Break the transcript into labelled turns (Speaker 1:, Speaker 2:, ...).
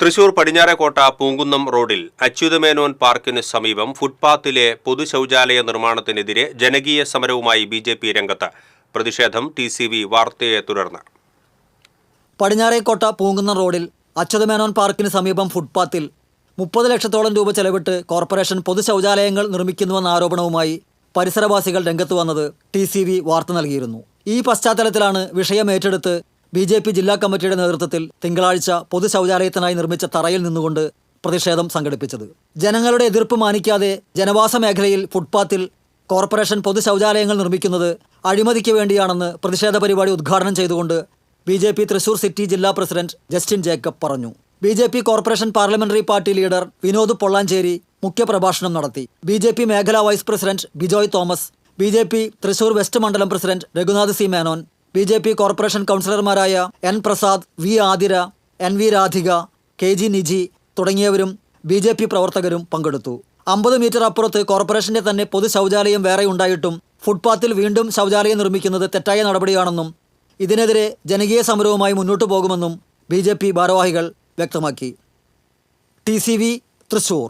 Speaker 1: തൃശൂർ പടിഞ്ഞാറേക്കോട്ട പൂങ്കുന്നം റോഡിൽ അച്യുതമേനോൻ പാർക്കിന് സമീപം ഫുട്പാത്തിലെ പൊതു ശൗചാലയ നിർമ്മാണത്തിനെതിരെ ജനകീയ സമരവുമായി ബി ജെ പി രംഗത്ത് പ്രതിഷേധം ടി സി വി വാർത്തയെ തുടർന്ന്.
Speaker 2: പടിഞ്ഞാറേക്കോട്ട പൂങ്കുന്നം റോഡിൽ അച്യുതമേനോൻ പാർക്കിന് സമീപം ഫുട്പാത്തിൽ മുപ്പത് ലക്ഷത്തോളം രൂപ ചെലവിട്ട് കോർപ്പറേഷൻ പൊതു ശൗചാലയങ്ങൾ നിർമ്മിക്കുന്നുവെന്ന ആരോപണവുമായി പരിസരവാസികൾ രംഗത്ത് വന്നത് ടി സി വി വാർത്ത നൽകിയിരുന്നു. ഈ പശ്ചാത്തലത്തിലാണ് വിഷയം ഏറ്റെടുത്ത് ബി ജെ പി ജില്ലാ കമ്മിറ്റിയുടെ നേതൃത്വത്തിൽ തിങ്കളാഴ്ച പൊതു ശൗചാലയത്തിനായി നിർമ്മിച്ച തറയിൽ നിന്നുകൊണ്ട് പ്രതിഷേധം സംഘടിപ്പിച്ചത്. ജനങ്ങളുടെ എതിർപ്പ് മാനിക്കാതെ ജനവാസ മേഖലയിൽ ഫുട്പാത്തിൽ കോർപ്പറേഷൻ പൊതു ശൗചാലയങ്ങൾ നിർമ്മിക്കുന്നത് അഴിമതിക്ക് വേണ്ടിയാണെന്ന് പ്രതിഷേധ പരിപാടി ഉദ്ഘാടനം ചെയ്തുകൊണ്ട് B J P Thrissur city ജില്ലാ പ്രസിഡന്റ് ജസ്റ്റിൻ ജേക്കബ് പറഞ്ഞു. B J P corporation parliamentary party leader Vinod Pollanchery മുഖ്യപ്രഭാഷണം നടത്തി. ബി ജെ പി മേഖലാ vice president Bijoy Thomas B J P Thrissur west മണ്ഡലം president Raghunath C Menon B J P corporation കൗൺസിലർമാരായ N Prasad V Athira N V Radhika K G Niji തുടങ്ങിയവരും B J P പ്രവർത്തകരും പങ്കെടുത്തു. അമ്പത് metre അപ്പുറത്ത് കോർപ്പറേഷന്റെ തന്നെ പൊതു ശൗചാലയം വേറെ ഉണ്ടായിട്ടും ഫുട്പാത്തിൽ വീണ്ടും ശൗചാലയം നിർമ്മിക്കുന്നത് തെറ്റായ നടപടിയാണെന്നും ഇതിനെതിരെ ജനകീയ സമരവുമായി മുന്നോട്ടു പോകുമെന്നും ബി ഭാരവാഹികൾ വ്യക്തമാക്കി. ടി തൃശൂർ.